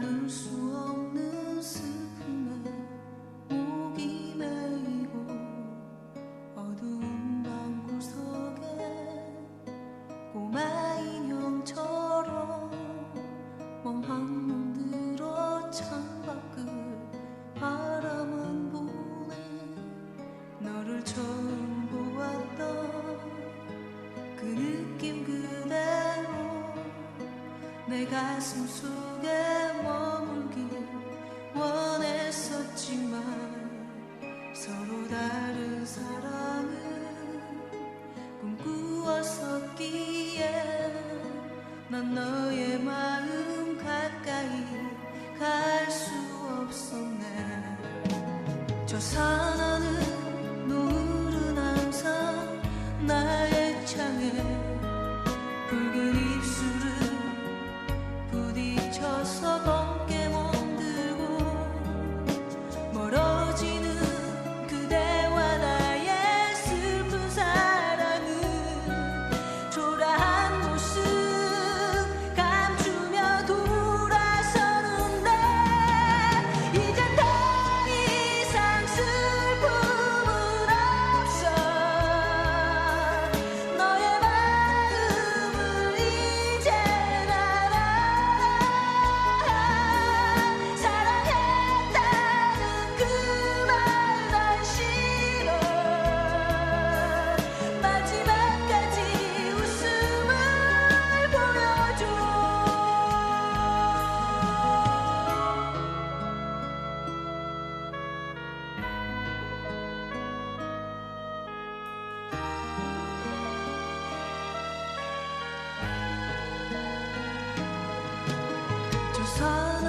do sul. 내 가슴 속에 머물길 원했었지만 서로 다른 사랑을 꿈꾸었었기에 난 너의 마음 가까이 갈 수 없었네. 저 사나는 在所。算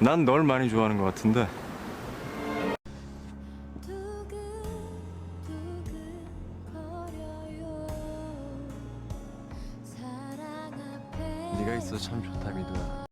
난 널 많이 좋아하는 것 같은데. 네가 있어 참 좋다 미도야.